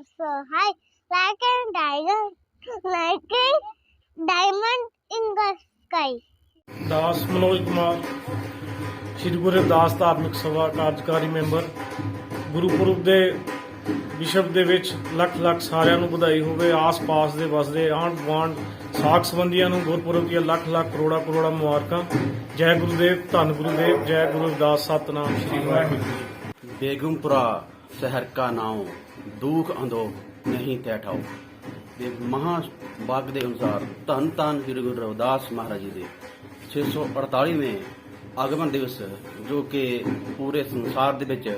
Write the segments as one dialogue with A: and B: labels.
A: World so high like an diamond like diamond in the sky
B: Das Manoj Kumar Sri Guru Ravidas ਧਾਰਮਿਕ ਸਭਾ ਕਾਰਜਕਾਰੀ member. Gurpurab ਦੇ ਵਿਸ਼ਵ ਦੇ ਵਿੱਚ ਲੱਖ ਲੱਖ ਸਾਰਿਆਂ ਨੂੰ ਵਧਾਈ ਹੋਵੇ। ਆਸ-ਪਾਸ ਦੇ ਵਸਦੇ ਆਂਢ ਗੁਆਂਢ ਸਾਖ ਸੰਬੰਧੀਆਂ ਨੂੰ ਗੁਰਪੁਰਬ ਦੀਆਂ ਲੱਖ ਲੱਖ ਕਰੋੜਾ ਕਰੋੜਾ ਮੁਬਾਰਕਾਂ। ਜੈ ਗੁਰੂਦੇਵ ਧੰਨ ਗੁਰੂਦੇਵ ਜੈ ਗੁਰੂ ਰਵਿਦਾਸ ਸਤਨਾਮ ਸ੍ਰੀ ਵਾਹਿਗੁਰੂ। ਜੀ
C: ਸਹਿਰ ਕਾ ਨਾਉ ਦੁਖ ਅੰਦੋ ਨਹੀਂ ਤੈਠਾਓ ਦੇ ਮਹਾ ਬਾਗ ਦੇ ਅਨੁਸਾਰ ਧੰਨ ਧੰਨ ਗੁਰੂ ਗੁਰੂ ਰਵਿਦਾਸ ਮਹਾਰਾਜ ਜੀ ਦੇ 648ਵੇਂ ਆਗਮਨ ਦਿਵਸ ਜੋ ਕਿ ਪੂਰੇ ਸੰਸਾਰ ਦੇ ਵਿੱਚ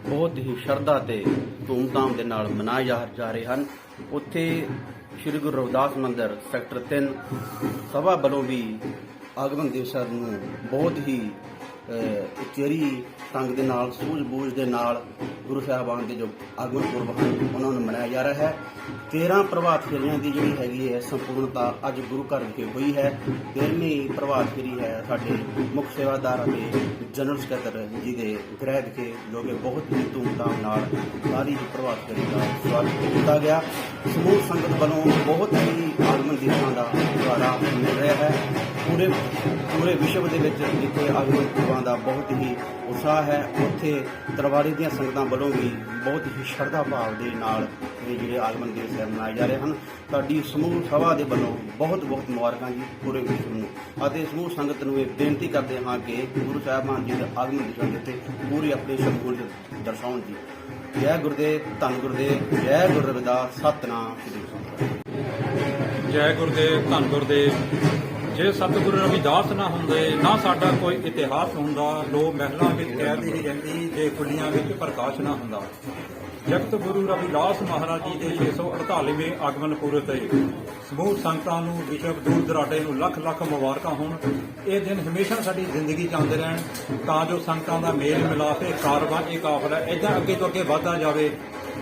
C: ਬਹੁਤ ਹੀ ਸ਼ਰਧਾ ਤੇ ਧੂਮਧਾਮ ਦੇ ਨਾਲ ਮਨਾਇਆ ਜਾ ਰਹੇ ਹਨ ਉੱਥੇ ਸ਼੍ਰੀ ਗੁਰੂ ਰਵਿਦਾਸ ਮੰਦਿਰ ਸੈਕਟਰ 3 ਸਭਾ ਵੱਲੋਂ ਵੀ ਆਗਮਨ ਦਿਵਸ ਨੂੰ ਬਹੁਤ ਹੀ ਅਹ ਉਚੇਰੀ ਢੰਗ ਦੇ ਨਾਲ, ਸੂਝ-ਬੂਝ ਦੇ ਨਾਲ ਗੁਰੂ ਸਾਹਿਬਾਨ ਦੇ ਜੋ ਆਗਮਨ ਪੁਰਬ ਹਨ, ਉਹਨਾਂ ਨੂੰ ਮਨਾਇਆ ਜਾ ਰਿਹਾ ਹੈ। 13 ਪ੍ਰਭਾਤ ਫੇਰੀਆਂ ਦੀ ਜਿਹੜੀ ਹੈਗੀ ਹੈ ਸੰਪੂਰਨਤਾ ਅੱਜ ਗੁਰੂ ਘਰ ਵਿਖੇ ਹੋਈ ਹੈ। 13ਵੀਂ ਪ੍ਰਭਾਤ ਫੇਰੀ ਹੈ ਸਾਡੇ ਮੁੱਖ ਸੇਵਾਦਾਰ ਅਤੇ ਜਨਰਲ ਸਕੱਤਰ ਜੀ ਦੇ ਗ੍ਰਹਿ ਵਿਖੇ, ਜੋ ਕਿ ਬਹੁਤ ਹੀ ਧੂਮਧਾਮ ਨਾਲ ਸਾਰੀ ਪ੍ਰਭਾਤ ਫੇਰੀ ਦਾ ਸਵਾਗਤ ਕੀਤਾ ਗਿਆ। ਸਮੂਹ ਸੰਗਤ ਵੱਲੋਂ ਬਹੁਤ ਹੀ ਆਗਮਨ ਦਿਵਸਾਂ ਦਾ ਦੁਆਰਾ ਮਿਲ ਰਿਹਾ ਹੈ। ਪੂਰੇ ਪੂਰੇ ਵਿਸ਼ਵ ਦੇ ਵਿੱਚ ਜਿੱਥੇ ਆਗਮਨ ਪੁਰਬਾਂ ਦਾ ਬਹੁਤ ਹੀ ਉਤਸ਼ਾਹ ਹੈ। ਉੱਥੇ ਦਰਬਾਰੀ ਦੀਆਂ ਸੰਗਤਾਂ ਵੱਲੋਂ ਵੀ ਬਹੁਤ ਹੀ ਸ਼ਰਧਾ ਭਾਵ ਦੇ ਨਾਲ ਇਹ ਜਿਹੜੇ ਆਗਮਨ ਦਿਵਸ ਹੈ ਮਨਾਏ ਜਾ ਰਹੇ ਹਨ। ਸਾਡੀ ਸਮੂਹ ਸਭਾ ਦੇ ਵੱਲੋਂ ਬਹੁਤ ਬਹੁਤ ਮੁਬਾਰਕਾਂ ਜੀ ਪੂਰੇ ਵਿਸ਼ਵ ਨੂੰ। ਅਤੇ ਸਮੂਹ ਸੰਗਤ ਨੂੰ ਇਹ ਬੇਨਤੀ ਕਰਦੇ ਹਾਂ ਕਿ ਗੁਰੂ ਸਾਹਿਬਾਨ ਜੀ ਦੇ ਆਗਮਨ ਦਿਵਸ ਦੇ ਉੱਤੇ ਪੂਰੀ ਆਪਣੀ ਸ਼ਮੂਲੀਅਤ ਦਰਸਾਉਣ ਜੀ। ਜੈ ਗੁਰਦੇਵ, ਧੰਨ ਗੁਰਦੇਵ, ਜੈ ਗੁਰੂ ਰਵਿਦਾਸ, ਸਤਨਾਮ, ਸ੍ਰੀ
D: ਜੈ ਗੁਰਦੇਵ, ਧੰਨ ਗੁਰਦੇਵ। ਜੇ ਸਤਿਗੁਰੂ ਰਵਿਦਾਸ ਨਾ ਹੁੰਦੇ, ਨਾ ਸਾਡਾ ਕੋਈ ਇਤਿਹਾਸ ਹੁੰਦਾ ਲੋ ਮਹਿਲਾਂ ਵਿੱਚ ਕੈਦ ਹੀ ਰਹਿੰਦੀ, ਜੇ ਕੁਲੀਆਂ ਵਿੱਚ ਪ੍ਰਕਾਸ਼ ਨਾ ਹੁੰਦਾ। ਜਗਤ ਗੁਰੂ ਰਵਿਦਾਸ ਮਹਾਰਾਜ ਜੀ ਦੇ 648ਵੇਂ ਆਗਮਨ ਪੁਰਬ ਤੇ ਸਮੂਹ ਸੰਗਤਾਂ ਨੂੰ ਵਿਸ਼ਵ ਦੂਰ ਦਰਾਡੇ ਨੂੰ ਲੱਖ ਲੱਖ ਮੁਬਾਰਕਾਂ ਹੋਣ। ਇਹ ਦਿਨ ਹਮੇਸ਼ਾ ਸਾਡੀ ਜ਼ਿੰਦਗੀ ਚ ਆਉਂਦੇ ਰਹਿਣ, ਤਾਂ ਜੋ ਸੰਗਤਾਂ ਦਾ ਮੇਲ ਮਿਲਾਪ ਇਹ ਕਾਰਵਾ ਇਹ ਕਾਫਲਾ ਇਦਾਂ ਅੱਗੇ ਤੋਂ ਅੱਗੇ ਵਧਦਾ ਜਾਵੇ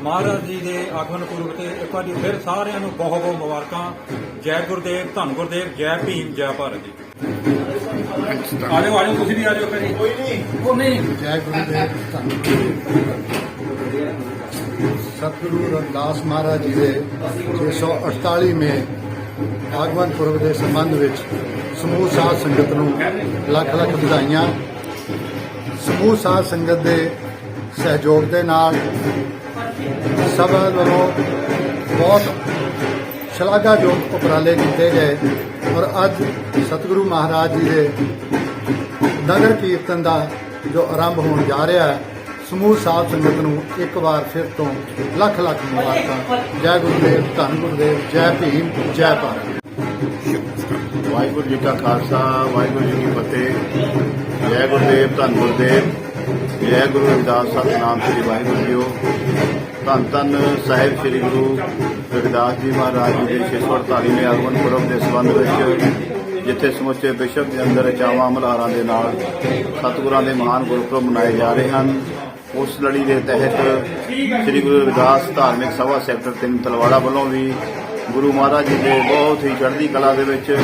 D: ਮਹਾਰਾਜ ਜੀ ਦੇ ਆਗਮਨ ਪੁਰਬ ਤੇ ਇੱਕ ਵਾਰੀ ਫਿਰ ਸਾਰਿਆਂ ਨੂੰ ਬਹੁਤ ਬਹੁਤ ਮੁਬਾਰਕਾਂ। ਜੈ ਗੁਰਦੇਵ ਧੰਨ ਗੁਰਦੇਵ ਜੈ ਭੀਮ ਜੈ ਭਾਰਤ ਜੀ। ਆਜੋ ਆਜੋ ਤੁਸੀਂ ਵੀ ਆਜੋ ਕਰੀ ਕੋਈ ਨਹੀਂ। ਉਹ ਨਹੀਂ।
E: ਜੈ ਗੁਰੂਦੇਵ ਧੰਨ ਸਤਿਗੁਰੂ ਰਵਿਦਾਸ ਮਹਾਰਾਜ ਜੀ ਦੇ 648ਵੇਂ ਆਗਮਨ ਪੁਰਬ ਦੇ ਸੰਬੰਧ ਵਿੱਚ ਸਮੂਹ ਸਾਧ ਸੰਗਤ ਨੂੰ ਲੱਖ ਲੱਖ ਵਧਾਈਆਂ। ਸਮੂਹ ਸਾਧ ਸੰਗਤ ਦੇ ਸਹਿਯੋਗ ਦੇ ਨਾਲ ਸਭਾ ਵੱਲੋਂ ਬਹੁਤ ਸ਼ਲਾਘਾਯੋਗ ਉਪਰਾਲੇ ਕੀਤੇ ਗਏ ਔਰ ਅੱਜ ਸਤਿਗੁਰੂ ਮਹਾਰਾਜ ਜੀ ਦੇ ਨਗਰ ਕੀਰਤਨ ਦਾ ਜੋ ਆਰੰਭ ਹੋਣ ਜਾ ਰਿਹਾ ਹੈ, ਸਮੂਹ ਸਾਧ ਸੰਗਤ ਨੂੰ ਇੱਕ ਵਾਰ ਫਿਰ ਤੋਂ ਲੱਖ ਲੱਖ ਮੁਬਾਰਕਾਂ। ਜੈ ਗੁਰਦੇਵ, ਧੰਨ ਗੁਰਦੇਵ, ਜੈ ਭੀਮ, ਜੈ ਭਾਰਤ।
F: ਵਾਹਿਗੁਰੂ ਜੀ ਕਾ ਖਾਲਸਾ, ਵਾਹਿਗੁਰੂ ਜੀ ਕੀ ਫਤਿਹ। ਜੈ ਗੁਰਦੇਵ, ਧੰਨ ਗੁਰਦੇਵ। ਜੈ ਗੁਰੂ ਰਵਿਦਾਸ ਸਤਨਾਮ ਸ੍ਰੀ ਵਾਹਿਗੁਰੂ ਜੀਓ। ਧੰਨ ਧੰਨ ਸਾਹਿਬ ਸ੍ਰੀ ਗੁਰੂ ਰਵਿਦਾਸ ਜੀ ਮਹਾਰਾਜ ਜੀ ਦੇ 648ਵੇਂ ਆਗਮਨ ਪੁਰਬ ਦੇ ਸੰਬੰਧ ਵਿੱਚ, ਜਿੱਥੇ ਸਮੁੱਚੇ ਵਿਸ਼ਵ ਦੇ ਅੰਦਰ ਚਾਵਾਂ ਮਲਹਾਰਾਂ ਦੇ ਨਾਲ ਸਤਿਗੁਰਾਂ ਦੇ ਮਹਾਨ ਗੁਰਪੁਰਬ ਮਨਾਏ ਜਾ ਰਹੇ ਹਨ। ਉਸ ਲੜੀ ਦੇ ਤਹਿਤ ਸ੍ਰੀ ਗੁਰੂ ਰਵਿਦਾਸ ਧਾਰਮਿਕ ਸਭਾ ਸੈਕਟਰ 3 ਤਲਵਾੜਾ ਵੱਲੋਂ ਵੀ ਗੁਰੂ ਮਹਾਰਾਜ ਜੀ ਦੇ ਬਹੁਤ ਹੀ ਚੜ੍ਹਦੀ ਕਲਾ ਦੇ ਵਿੱਚ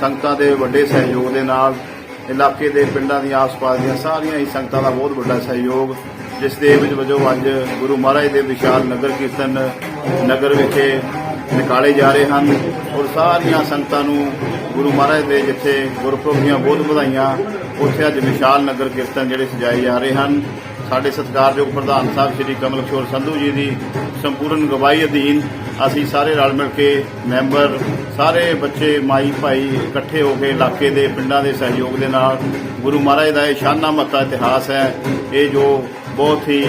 F: ਸੰਗਤਾਂ ਦੇ ਵੱਡੇ ਸਹਿਯੋਗ ਦੇ ਨਾਲ ਇਲਾਕੇ ਦੇ ਪਿੰਡਾਂ ਦੀਆਂ ਆਸ-ਪਾਸ ਦੀਆਂ ਸਾਰੀਆਂ ਹੀ ਸੰਗਤਾਂ ਦਾ ਬਹੁਤ ਵੱਡਾ ਸਹਿਯੋਗ ਜਿਸ ਦੇ ਵਿੱਚ ਵਜੋਂ ਅੱਜ ਗੁਰੂ ਮਹਾਰਾਜ ਦੇ ਵਿਸ਼ਾਲ ਨਗਰ ਕੀਰਤਨ ਨਗਰ ਵਿਖੇ ਨਿਕਾਲੇ ਜਾ ਰਹੇ ਹਨ ਔਰ ਸਾਰੀਆਂ ਸੰਗਤਾਂ ਨੂੰ ਗੁਰੂ ਮਹਾਰਾਜ ਦੇ ਜਿੱਥੇ ਗੁਰਪੁਰਬ ਦੀਆਂ ਬਹੁਤ ਵਧਾਈਆਂ, ਉੱਥੇ ਅੱਜ ਵਿਸ਼ਾਲ ਨਗਰ ਕੀਰਤਨ ਜਿਹੜੇ ਸਜਾਏ ਜਾ ਰਹੇ ਹਨ। ਸਾਡੇ ਸਤਿਕਾਰਯੋਗ ਪ੍ਰਧਾਨ ਸਾਹਿਬ ਸ੍ਰੀ ਕਮਲ ਕਿਸ਼ੋਰ ਸੰਧੂ ਜੀ ਦੀ ਸੰਪੂਰਨ ਗਵਾਹੀ ਅਧੀਨ ਅਸੀਂ ਸਾਰੇ ਰਲ ਮਿਲ ਕੇ ਮੈਂਬਰ, ਸਾਰੇ ਬੱਚੇ, ਮਾਈ, ਭਾਈ ਇਕੱਠੇ ਹੋ ਕੇ ਇਲਾਕੇ ਦੇ ਪਿੰਡਾਂ ਦੇ ਸਹਿਯੋਗ ਦੇ ਨਾਲ ਗੁਰੂ ਮਹਾਰਾਜ ਦਾ ਇਹ ਸ਼ਾਨਾ ਮੱਤਾ ਇਤਿਹਾਸ ਹੈ। ਇਹ ਜੋ ਬਹੁਤ ਹੀ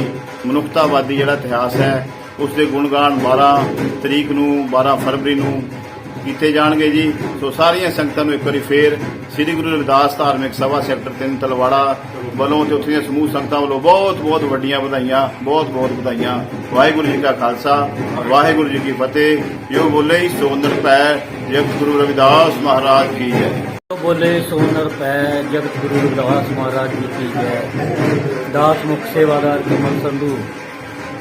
F: ਮਨੁੱਖਤਾਵਾਦੀ ਜਿਹੜਾ ਇਤਿਹਾਸ ਹੈ ਉਸ ਦੇ ਗੁਣਗਾਨ 12 ਤਰੀਕ ਨੂੰ 12 ਫਰਵਰੀ ਨੂੰ ਕੀਤੇ ਜਾਣਗੇ ਜੀ। ਸੋ ਸਾਰੀਆਂ ਸੰਗਤਾਂ ਨੂੰ ਇੱਕ ਵਾਰੀ ਫੇਰ ਸ੍ਰੀ ਗੁਰੂ ਰਵਿਦਾਸ ਧਾਰਮਿਕ ਸਭਾ ਸੈਕਟਰ 3 ਤਲਵਾੜਾ ਵੱਲੋਂ ਤੇ ਉੱਥੇ ਦੀਆਂ ਸਮੂਹ ਸੰਗਤਾਂ ਵੱਲੋਂ ਬਹੁਤ ਬਹੁਤ ਵੱਡੀਆਂ ਵਧਾਈਆਂ, ਬਹੁਤ ਬਹੁਤ ਵਧਾਈਆਂ। ਵਾਹਿਗੁਰੂ ਜੀ ਕਾ ਖਾਲਸਾ, ਵਾਹਿਗੁਰੂ ਜੀ ਕੀ ਫਤਿਹ। ਜੋ ਬੋਲੇ ਹੀ ਸੋਨਰ ਪੈ ਜਗਤ ਗੁਰੂ ਰਵਿਦਾਸ ਮਹਾਰਾਜ ਕੀ ਜੈ।
G: ਬੋਲੇ ਸੋਨਰ ਪੈ ਜਗਤ ਗੁਰੂ ਰਵਿਦਾਸ ਮਹਾਰਾਜ ਜੀ ਕੀ ਜੈ। ਦਾਸ ਮੁਖ ਸੇਵਾਦਾਰ ਕਮਲ ਸੰਧੂ,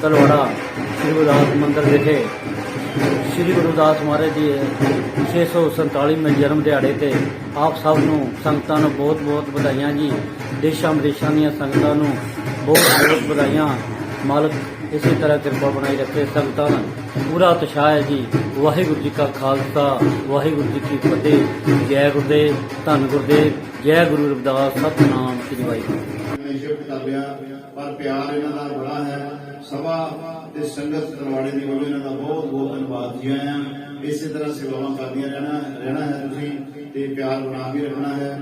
G: ਤਲਵਾੜਾ, ਸ੍ਰੀ ਗੁਰਦਾਸ ਮੰਦਿਰ ਵਿਖੇ। ਸ੍ਰੀ ਗੁਰਦਾਸ ਮਹਾਰਾਜ ਜੀ ਦੇ 647ਵੇਂ ਜਨਮ ਦਿਹਾੜੇ ਤੇ ਆਪ ਸਭ ਨੂੰ ਸੰਗਤਾਂ ਨੂੰ ਬਹੁਤ ਬਹੁਤ ਵਧਾਈਆਂ ਜੀ। ਦੇਸ਼ਾਂ ਵਿਦੇਸ਼ਾਂ ਦੀਆਂ ਸੰਗਤਾਂ ਨੂੰ ਬਹੁਤ ਬਹੁਤ ਵਧਾਈਆਂ। ਮਾਲਕ ਇਸੇ ਤਰ੍ਹਾਂ ਕਿਰਪਾ ਬਣਾਈ ਰੱਖੇ ਸੰਗਤਾਂ ਦਾ। ਪੂਰਾ ਉਤਸ਼ਾਹ ਹੈ ਜੀ। ਵਾਹਿਗੁਰੂ ਜੀ ਕਾ ਖਾਲਸਾ, ਵਾਹਿਗੁਰੂ ਜੀ ਕੀ ਫਤਿਹ। ਜੈ ਗੁਰਦੇਵ, ਧੰਨ ਗੁਰਦੇਵ, ਜੈ ਗੁਰੂ ਰਵਿਦਾਸ, ਸਤਨਾਮ ਸ੍ਰੀ ਵਾਹਿਗੁਰੂ।
F: ਨੇ ਕਰ ਲਿਆ ਪਰ ਪਿਆਰ ਇਹਨਾਂ ਦਾ ਬੜਾ ਹੈ। ਸਭਾ ਤੇ ਸੰਗਤ ਤਲਵਾੜੇ ਦੀ ਵੱਲੋਂ ਇਹਨਾਂ ਦਾ ਬਹੁਤ ਬਹੁਤ ਧੰਨਵਾਦ ਜੀ ਆਇਆਂ ਇਸੇ ਤਰ੍ਹਾਂ ਸੇਵਾਵਾਂ ਕਰਦੀਆਂ ਰਹਿਣਾ ਰਹਿਣਾ ਹੈ ਤੁਸੀਂ ਤੇ ਪਿਆਰ ਬਣਾ ਕੇ ਰੱਖਣਾ ਹੈ।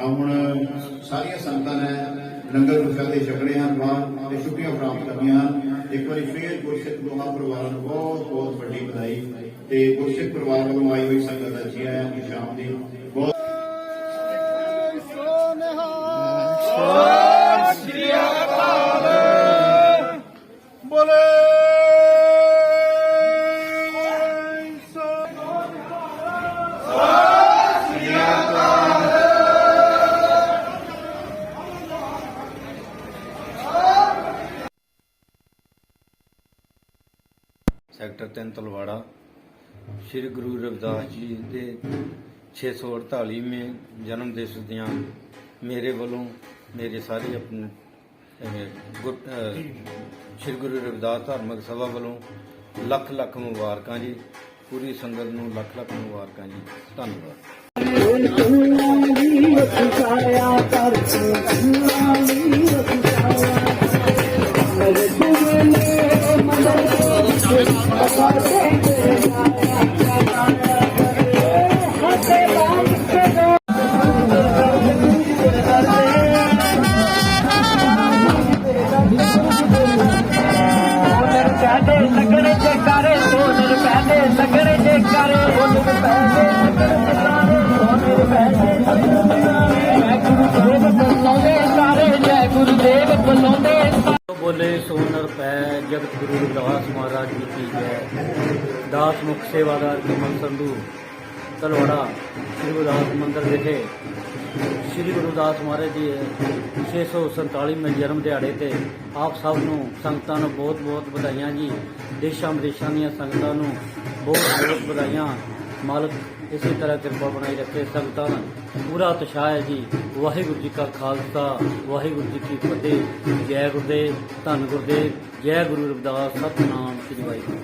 F: ਹੁਣ ਸਾਰੀਆਂ ਸੰਗਤਾਂ ਨੇ ਲੰਗਰ ਪ੍ਰਸ਼ਾਦੇ ਛਕਣੇ ਹਨ ਬਾਹਰ ਤੇ ਛੁੱਟੀਆਂ ਪ੍ਰਾਪਤ ਕਰਨੀਆਂ ਹਨ। ਇੱਕ ਵਾਰੀ ਫੇਰ ਗੁਰਸਿੱਖ ਦੋਹਾਂ ਪਰਿਵਾਰਾਂ ਨੂੰ ਬਹੁਤ ਬਹੁਤ ਵੱਡੀ ਵਧਾਈ ਤੇ ਗੁਰਸਿੱਖ ਪਰਿਵਾਰ ਵੱਲੋਂ ਆਈ ਹੋਈ ਸੰਗਤ ਦਾ ਜੀ ਆਇਆਂ ਦੀ ਸ਼ਾਮ ਦੀ ਬਹੁਤ
H: ਸੈਕਟਰ 3 ਤਲਵਾੜਾ। ਸ੍ਰੀ ਗੁਰੂ ਰਵਿਦਾਸ ਜੀ ਦੇ 648ਵੇਂ ਜਨਮ ਦਿਵਸ ਦੀਆਂ ਮੇਰੇ ਵੱਲੋਂ ਮੇਰੇ ਸਾਰੇ ਆਪਣੇ ਸ੍ਰੀ ਗੁਰੂ ਰਵਿਦਾਸ ਧਾਰਮਿਕ ਸਭਾ ਵੱਲੋਂ ਲੱਖ ਲੱਖ ਮੁਬਾਰਕਾਂ ਜੀ। ਪੂਰੀ ਸੰਗਤ ਨੂੰ ਲੱਖ ਲੱਖ ਮੁਬਾਰਕਾਂ ਜੀ। ਧੰਨਵਾਦ।
G: ਦਾਸ ਮੁਖ ਸੇਵਾਦਾਰ ਕਮਲ ਸੰਧੂ, ਤਲਵਾੜਾ, ਸ੍ਰੀ ਗੁਰਦਾਸ ਮੰਦਰ ਵਿਖੇ ਸ੍ਰੀ ਗੁਰਦਾਸ ਮਹਾਰਾਜ ਜੀ ਦੇ 647ਵੇਂ ਜਨਮ ਦਿਹਾੜੇ ਤੇ ਆਪ ਸਭ ਨੂੰ ਸੰਗਤਾਂ ਨੂੰ ਬਹੁਤ ਬਹੁਤ ਵਧਾਈਆਂ ਜੀ। ਦੇਸ਼ਾਂ ਵਿਦੇਸ਼ਾਂ ਦੀਆਂ ਸੰਗਤਾਂ ਨੂੰ ਬਹੁਤ ਬਹੁਤ ਵਧਾਈਆਂ। ਮਾਲਕ ਇਸੇ ਤਰ੍ਹਾਂ ਕਿਰਪਾ ਬਣਾਈ ਰੱਖੇ ਸੰਗਤਾਂ ਪੂਰਾ ਉਤਸ਼ਾਹ ਹੈ ਜੀ। ਵਾਹਿਗੁਰੂ ਜੀ ਕਾ ਖਾਲਸਾ, ਵਾਹਿਗੁਰੂ ਜੀ ਕੀ ਫਤਿਹ। ਜੈ ਗੁਰਦੇਵ, ਧੰਨ ਗੁਰਦੇਵ, ਜੈ ਗੁਰੂ ਰਵਿਦਾਸ, ਸਤਨਾਮ ਸ੍ਰੀ ਵਾਹਿਗੁਰੂ।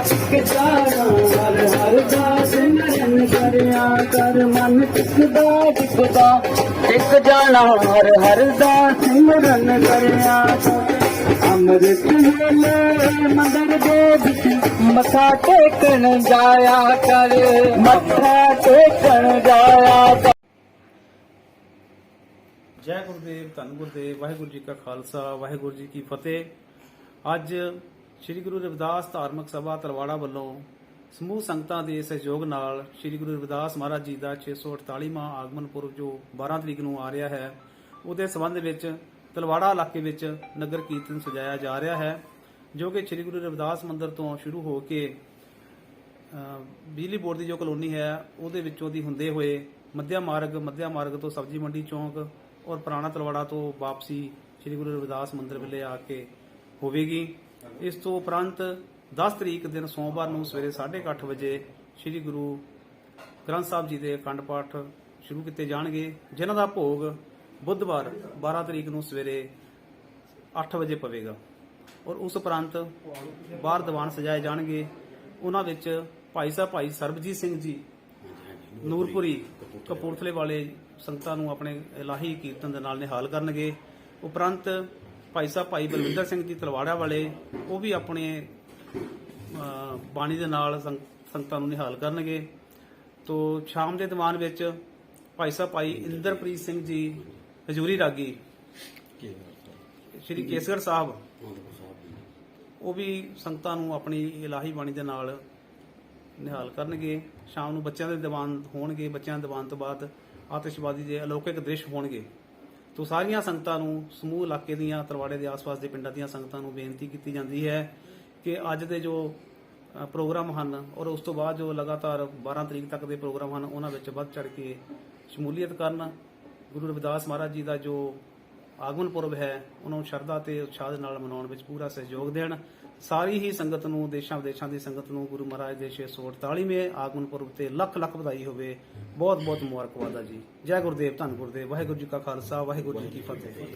I: ਟਿਕਦਾ ਟਿਕ ਹਰ ਹਰ ਦਾ ਸਿਮਰਨ ਕਰਿਆ ਕਰ ਮਨ ਟਿਕਦਾ ਟਿਕਦਾ। ਟਿਕ ਜਾਣਾ ਹਰ ਹਰ ਦਾ ਸਿਮਰਨ ਕਰਿਆ ਅੰਮ੍ਰਿਤ ਵੇਲੇ ਮੰਦਰ ਦੇ ਵਿੱਚ ਮੱਥਾ ਟੇਕਣ ਜਾਇਆ ਕਰ। ਮੱਥਾ ਟੇਕਣ ਜਾਇਆ ਕਰ।
B: ਜੈ ਗੁਰਦੇਵ, ਧੰਨ ਗੁਰਦੇਵ, ਵਾਹਿਗੁਰੂ ਜੀ ਕਾ ਖਾਲਸਾ, ਵਾਹਿਗੁਰੂ ਜੀ ਕੀ ਫਤਿਹ।
J: ਅੱਜ ਸ੍ਰੀ ਗੁਰੂ ਰਵਿਦਾਸ ਧਾਰਮਿਕ ਸਭਾ ਤਲਵਾੜਾ ਵੱਲੋਂ ਸਮੂਹ ਸੰਗਤਾਂ ਦੇ ਸਹਿਯੋਗ ਨਾਲ ਸ੍ਰੀ ਗੁਰੂ ਰਵਿਦਾਸ ਮਹਾਰਾਜ ਜੀ ਦਾ 648ਵਾਂ ਆਗਮਨ ਪੁਰਬ ਜੋ 12 ਤਰੀਕ ਨੂੰ ਆ ਰਿਹਾ ਹੈ, ਉਹਦੇ ਸੰਬੰਧ ਵਿੱਚ ਤਲਵਾੜਾ ਇਲਾਕੇ ਵਿੱਚ ਨਗਰ ਕੀਰਤਨ ਸਜਾਇਆ ਜਾ ਰਿਹਾ ਹੈ, ਜੋ ਕਿ ਸ੍ਰੀ ਗੁਰੂ ਰਵਿਦਾਸ ਮੰਦਿਰ ਤੋਂ ਸ਼ੁਰੂ ਹੋ ਕੇ ਬਿਜਲੀ ਬੋਰਡ ਦੀ ਜੋ ਕਲੋਨੀ ਹੈ, ਉਹਦੇ ਵਿੱਚੋਂ ਦੀ ਹੁੰਦੇ ਹੋਏ ਮੱਧਿਆ ਮਾਰਗ ਮੱਧਿਆ ਮਾਰਗ ਤੋਂ ਸਬਜ਼ੀ ਮੰਡੀ ਚੌਂਕ ਔਰ ਪੁਰਾਣਾ ਤਲਵਾੜਾ ਤੋਂ ਵਾਪਸੀ ਸ੍ਰੀ ਗੁਰੂ ਰਵਿਦਾਸ ਮੰਦਿਰ ਵੱਲੇ ਆ ਕੇ ਹੋਵੇਗੀ। ਇਸ ਤੋਂ ਉਪਰੰਤ 10 ਤਰੀਕ ਦਿਨ ਸੋਮਵਾਰ ਨੂੰ ਸਵੇਰੇ 8:30 ਵਜੇ ਸ੍ਰੀ ਗੁਰੂ ਗ੍ਰੰਥ ਸਾਹਿਬ ਜੀ ਦੇ ਅਖੰਡ ਪਾਠ ਸ਼ੁਰੂ ਕੀਤੇ ਜਾਣਗੇ, ਜਿਨ੍ਹਾਂ ਦਾ ਭੋਗ ਬੁੱਧਵਾਰ 12 ਤਰੀਕ ਨੂੰ ਸਵੇਰੇ 8 ਵਜੇ ਪਵੇਗਾ। ਔਰ ਉਸ ਉਪਰੰਤ ਬਾਹਰ ਦੀਵਾਨ ਸਜਾਏ ਜਾਣਗੇ। ਉਹਨਾਂ ਵਿੱਚ ਭਾਈ ਸਾਹਿਬ, ਭਾਈ ਸਰਬਜੀਤ ਸਿੰਘ ਜੀ, ਨੂਰਪੁਰੀ, ਕਪੂਰਥਲੇ ਵਾਲੇ ਸੰਗਤਾਂ ਨੂੰ ਆਪਣੇ ਇਲਾਹੀ ਕੀਰਤਨ ਦੇ ਨਾਲ ਨਿਹਾਲ ਕਰਨਗੇ। ਉਪਰੰਤ ਭਾਈ ਸਾਹਿਬ, ਭਾਈ ਬਲਵਿੰਦਰ ਸਿੰਘ ਜੀ ਤਲਵਾੜਾ ਵਾਲੇ, ਉਹ ਵੀ ਆਪਣੇ ਬਾਣੀ ਦੇ ਨਾਲ ਸੰਗ- ਸੰਗਤਾਂ ਨੂੰ ਨਿਹਾਲ ਕਰਨਗੇ। ਤੋ ਸ਼ਾਮ ਦੇ ਦੀਵਾਨ ਵਿੱਚ ਭਾਈ ਸਾਹਿਬ, ਭਾਈ ਇੰਦਰਪ੍ਰੀਤ ਸਿੰਘ ਜੀ, ਹਜੂਰੀ ਰਾਗੀ, ਸ਼੍ਰੀ ਕੇਸਗੜ੍ਹ ਸਾਹਿਬ, ਉਹ ਵੀ ਸੰਗਤਾਂ ਨੂੰ ਆਪਣੀ ਇਲਾਹੀ ਬਾਣੀ ਦੇ ਨਾਲ ਨਿਹਾਲ ਕਰਨਗੇ। ਸ਼ਾਮ ਨੂੰ ਬੱਚਿਆਂ ਦੇ ਦੀਵਾਨ ਹੋਣਗੇ, ਬੱਚਿਆਂ ਦੇ ਦੀਵਾਨ ਤੋਂ ਬਾਅਦ ਆਤਿਸ਼ਬਾਜ਼ੀ ਦੇ ਅਲੌਕਿਕ ਦ੍ਰਿਸ਼ ਹੋਣਗੇ। ਤੋਂ ਸਾਰੀਆਂ ਸੰਗਤਾਂ ਨੂੰ, ਸਮੂਹ ਇਲਾਕੇ ਦੀਆਂ, ਤਲਵਾੜੇ ਦੇ ਆਸ-ਪਾਸ ਦੇ ਪਿੰਡਾਂ ਦੀਆਂ ਸੰਗਤਾਂ ਨੂੰ ਬੇਨਤੀ ਕੀਤੀ ਜਾਂਦੀ ਹੈ ਕਿ ਅੱਜ ਦੇ ਜੋ ਪ੍ਰੋਗਰਾਮ ਹਨ ਔਰ ਉਸ ਤੋਂ ਬਾਅਦ ਜੋ ਲਗਾਤਾਰ 12 ਤਰੀਕ ਤੱਕ ਦੇ ਪ੍ਰੋਗਰਾਮ ਹਨ, ਉਹਨਾਂ ਵਿੱਚ ਵੱਧ ਚੜ ਕੇ ਸ਼ਮੂਲੀਅਤ ਕਰਨ। ਗੁਰੂ ਰਵਿਦਾਸ ਮਹਾਰਾਜ ਜੀ ਦਾ ਜੋ ਆਗਮਨ ਪੁਰਬ ਹੈ, ਉਹਨਾਂ ਨੂੰ ਸ਼ਰਧਾ ਤੇ ਉਤਸ਼ਾਹ ਦੇ ਨਾਲ ਮਨਾਉਣ ਵਿੱਚ ਪੂਰਾ ਸਹਿਯੋਗ ਦੇਣ। ਸਾਰੀ ਹੀ ਸੰਗਤ ਨੂੰ, ਦੇਸ਼ਾਂ ਵਿਦੇਸ਼ਾਂ ਦੀ ਸੰਗਤ ਨੂੰ ਗੁਰੂ ਮਹਾਰਾਜ ਦੇ 648ਵੇਂ ਆਗਮਨ ਪੁਰਬ ਤੇ ਲੱਖ ਲੱਖ ਵਧਾਈ ਹੋਵੇ। ਬਹੁਤ ਬਹੁਤ ਮੁਬਾਰਕਬਾਦ ਆ ਜੀ। ਜੈ ਗੁਰਦੇਵ, ਧੰਨ ਗੁਰਦੇਵ। ਵਾਹਿਗੁਰੂ ਜੀ ਕਾ ਖਾਲਸਾ, ਵਾਹਿਗੁਰੂ ਜੀ ਕੀ ਫਤਿਹ।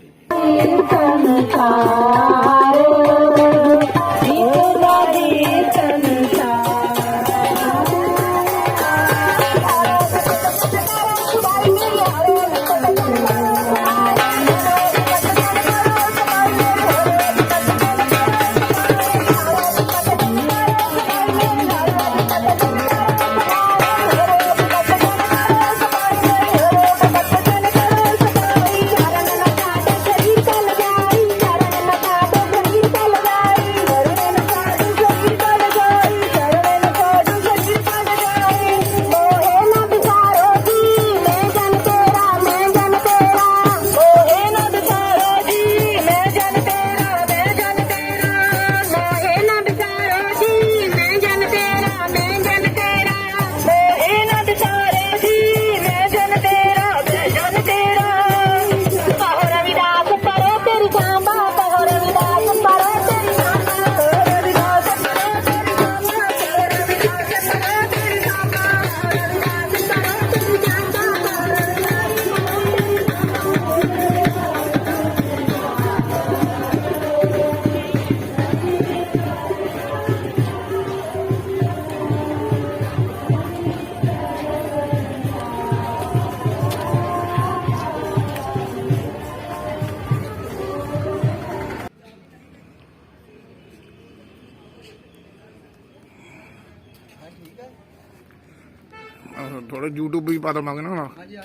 K: YouTube ਵੀ ਪਾ ਦਵਾਂਗੇ ਨਾ ਹੁਣ। ਹਾਂਜੀ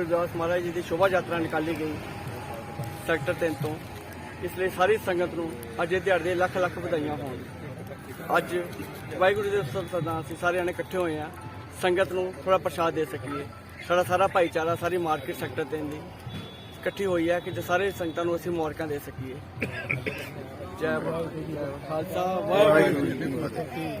G: ਅੱਜ ਸ੍ਰੀ ਗੁਰੂ ਰਵਿਦਾਸ ਮਹਾਰਾਜ ਜੀ ਦੀ ਸ਼ੋਭਾ ਯਾਤਰਾ ਨਿਕਾਲੀ ਗਈ ਸੈਕਟਰ 3 ਤੋਂ।
L: ਇਸ ਲਈ ਸਾਰੀ ਸੰਗਤ ਨੂੰ ਅੱਜ ਦੇ ਦਿਹਾੜੇ ਦੇ ਲੱਖ ਲੱਖ ਵਧਾਈਆਂ ਹੋਣ। ਅੱਜ ਵਾਹਿਗੁਰੂ ਦੇ ਉਤਸਵ ਸਦਾ ਅਸੀਂ ਸਾਰੇ ਜਣੇ ਇਕੱਠੇ ਹੋਏ ਆ ਸੰਗਤ ਨੂੰ ਥੋੜਾ ਪ੍ਰਸ਼ਾਦ ਦੇ ਸਕੀਏ। ਸਾਡਾ ਸਾਰਾ ਭਾਈਚਾਰਾ ਸਾਰੀ ਮਾਰਕੀਟ ਸੈਕਟਰ ਦੇ ਦੀ ਇਕੱਠੀ ਹੋਈ ਹੈ ਕਿ ਜੋ ਸਾਰੇ ਸੰਗਤਾਂ ਨੂੰ ਅਸੀਂ ਮੁਬਾਰਕਾਂ ਦੇ ਸਕੀਏ। ਜੈ ਵਾਹਿਗੁਰੂ ਜੀ ਕਾ ਖਾਲਸਾ ਵਾਹਿਗੁਰੂ ਜੀ ਕੀ ਫਤਿਹ।